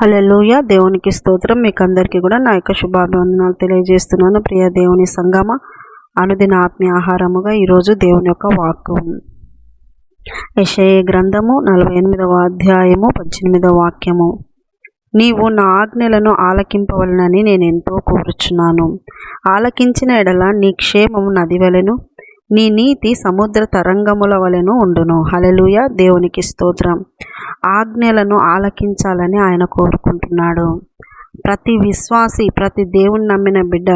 Hallelujah దేవునికి స్తోత్రం. మీకు అందరికీ కూడా నా యొక్క శుభాభివందనాలు తెలియజేస్తున్నాను. ప్రియ దేవుని సంగమ అనుదిన ఆత్మీయ ఆహారముగా ఈరోజు దేవుని యొక్క వాక్యం యశయ గ్రంథము నలభై ఎనిమిదవ అధ్యాయము పద్దెనిమిదవ వాక్యము. నీవు నా ఆజ్ఞలను ఆలకింపవలనని నేను ఎంతో కోరుచున్నాను. ఆలకించిన ఎడల నీ క్షేమము నది వలెను నీ నీతి సముద్ర తరంగముల వలెను ఉండును. హలలుయ దేవునికి స్తోత్రం. ఆజ్ఞలను ఆలకించాలని ఆయన కోరుకుంటున్నాడు. ప్రతి విశ్వాసి ప్రతి దేవుని నమ్మిన బిడ్డ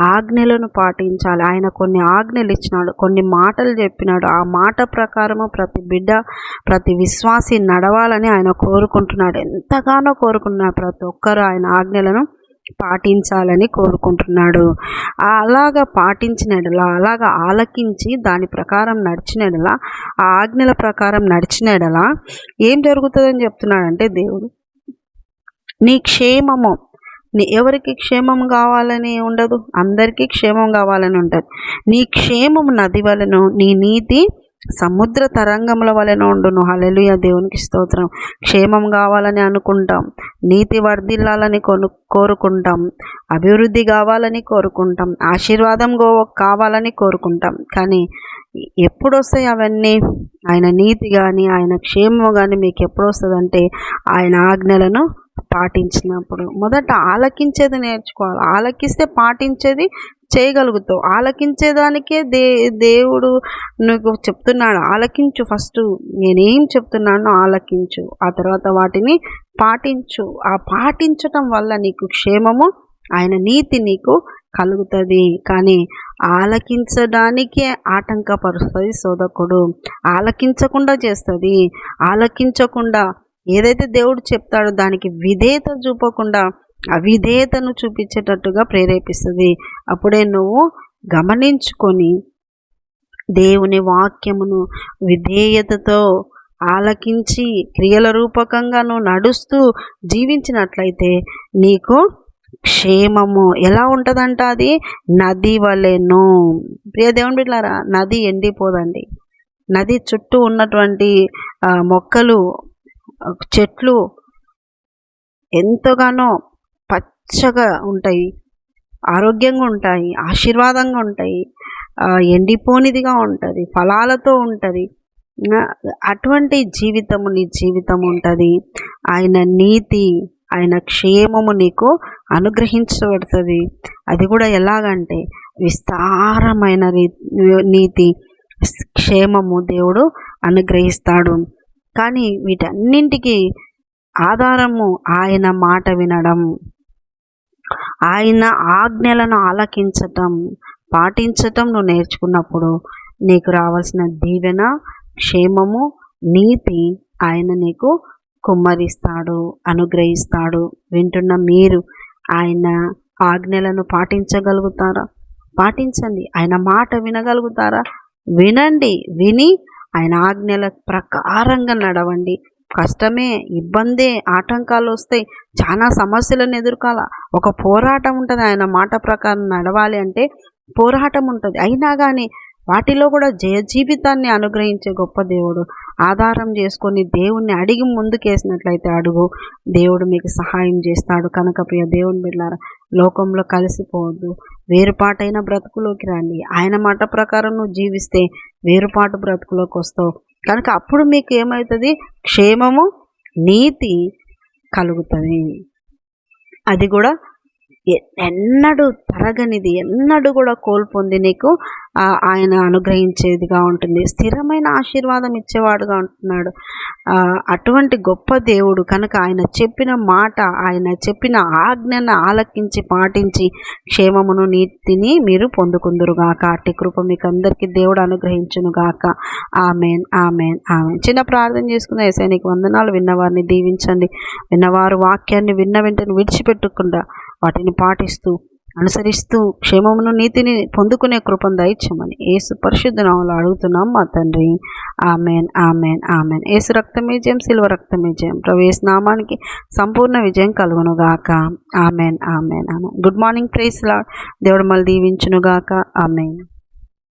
ఆజ్ఞలను పాటించాలి. ఆయన కొన్ని ఆజ్ఞలు ఇచ్చినాడు కొన్ని మాటలు చెప్పినాడు. ఆ మాట ప్రకారము ప్రతి బిడ్డ ప్రతి విశ్వాసి నడవాలని ఆయన కోరుకుంటున్నాడు. ఎంతగానో కోరుకున్నాడు ప్రతి ఒక్కరు ఆయన ఆజ్ఞలను పాటించాలని కోరుకుంటున్నాడు. అలాగ పాటించినడలా అలాగ ఆలకించి దాని ప్రకారం నడిచినడలా ఆ ఆజ్ఞల ప్రకారం నడిచినడలా ఏం జరుగుతుందని చెప్తున్నాడంటే దేవుడు నీ క్షేమము నీ ఎవరికి క్షేమం కావాలని ఉండదు? అందరికీ క్షేమం కావాలని ఉంటుంది. నీ క్షేమం నది వలన నీ నీతి సముద్ర తరంగముల వలన ఉండును హలెలుయ దేవునికి స్తోత్రం. క్షేమం కావాలని అనుకుంటాం. నీతి వర్ధిల్లాలని కొను కోరుకుంటాం. అభివృద్ధి కావాలని కోరుకుంటాం. ఆశీర్వాదం కావాలని కోరుకుంటాం. కానీ ఎప్పుడు వస్తాయి అవన్నీ? ఆయన నీతి కానీ ఆయన క్షేమం కానీ మీకు ఎప్పుడు వస్తుందంటే ఆయన ఆజ్ఞలను పాటించినప్పుడు. మొదట ఆలకించేది నేర్చుకోవాలి. ఆలకిస్తే పాటించేది చేయగలుగుతావు. ఆలకించేదానికే దే దేవుడు నువ్వు చెప్తున్నాడు. ఆలకించు ఫస్ట్. నేనేం చెప్తున్నానో ఆలకించు. ఆ తర్వాత వాటిని పాటించు. ఆ పాటించటం వల్ల నీకు క్షేమము ఆయన నీతి నీకు కలుగుతుంది. కానీ ఆలకించడానికే ఆటంకపరుస్తుంది శోధకుడు ఆలకించకుండా చేస్తుంది. ఆలకించకుండా ఏదైతే దేవుడు చెప్తాడో దానికి విధేయత చూపకుండా అవిధేయతను చూపించేటట్టుగా ప్రేరేపిస్తుంది. అప్పుడే నువ్వు గమనించుకొని దేవుని వాక్యమును విధేయతతో ఆలకించి క్రియల రూపకంగా నువ్వు నడుస్తూ జీవించినట్లయితే నీకు క్షేమము. ఎలా ఉంటుందంట అది? నది వలెను ప్రియ దేవుని బిడ్డారా నది ఎండిపోదండి. నది చుట్టూ ఉన్నటువంటి మొక్కలు చెట్లు ఎంతగానో పచ్చగా ఉంటాయి ఆరోగ్యంగా ఉంటాయి ఆశీర్వాదంగా ఉంటాయి ఎండిపోనిదిగా ఉంటుంది ఫలాలతో ఉంటుంది. అటువంటి జీవితము నీ జీవితం ఉంటుంది. ఆయన నీతి ఆయన క్షేమము నీకు అనుగ్రహించబడుతుంది. అది కూడా ఎలాగంటే విస్తారమైన నీతి క్షేమము దేవుడు అనుగ్రహిస్తాడు. కానీ వీటన్నింటికి ఆధారము ఆయన మాట వినడం. ఆయన ఆజ్ఞలను ఆలకించటం పాటించటం నువ్వు నేర్చుకున్నప్పుడు నీకు రావాల్సిన దీవెన క్షేమము నీతి ఆయన నీకు కుమ్మరిస్తాడు అనుగ్రహిస్తాడు. వింటున్న మీరు ఆయన ఆజ్ఞలను పాటించగలుగుతారా? పాటించండి. ఆయన మాట వినగలుగుతారా? వినండి విని ఆయన ఆజ్ఞల ప్రకారంగా నడవండి. కష్టమే ఇబ్బందే ఆటంకాలు వస్తాయి. చాలా సమస్యలను ఎదుర్కోవాల. ఒక పోరాటం ఉంటుంది ఆయన మాట ప్రకారం నడవాలి అంటే పోరాటం ఉంటుంది. అయినా కానీ వాటిలో కూడా జయ జీవితాన్ని అనుగ్రహించే గొప్ప దేవుడు. ఆధారం చేసుకొని దేవుణ్ణి అడిగి ముందుకేసినట్లయితే అడుగు. దేవుడు మీకు సహాయం చేస్తాడు. కనుక ప్రియ దేవుని బిడ్డారా లోకంలో కలిసిపోవద్దు. వేరుపాటైన బ్రతుకులోకి రండి. ఆయన మాట ప్రకారం నువ్వు జీవిస్తే వేరుపాటు బ్రతుకులోకి వస్తావు. కనుక అప్పుడు మీకు ఏమవుతుంది? క్షేమము నీతి కలుగుతుంది. అది కూడా ఎన్నడూ తరగనిది ఎన్నడూ కూడా కోల్పొంది నీకు ఆయన అనుగ్రహించేదిగా ఉంటుంది. స్థిరమైన ఆశీర్వాదం ఇచ్చేవాడుగా ఉంటున్నాడు. అటువంటి గొప్ప దేవుడు కనుక ఆయన చెప్పిన మాట ఆయన చెప్పిన ఆజ్ఞను ఆలకించి పాటించి క్షేమమును నీతిని మీరు పొందుకుందురుగాక. అట్టి కృప మీకు అందరికీ దేవుడు అనుగ్రహించునుగాక. Amen amen amen. చిన్న ప్రార్థన చేసుకున్న ఏసైనికి నీకు వందనాలు. విన్నవారిని దీవించండి. విన్నవారు వాక్యాన్ని విన్న వెంటనే విడిచిపెట్టకుండా వాటిని పాటిస్తూ అనుసరిస్తూ క్షేమమును నీతిని పొందుకునే కృపను దయచ్చమని ఏసు పరిశుద్ధనామలు అడుగుతున్నాం మా తండ్రి. Amen amen amen. ఏసు రక్తమే జయం సిల్వ రక్తమే జయం. ప్రవేశ నామానికి సంపూర్ణ విజయం కలుగునుగాక. Amen amen amen. Good morning praise lord దేవుడు మళ్ళీ దీవించునుగాక. ఆమెన్.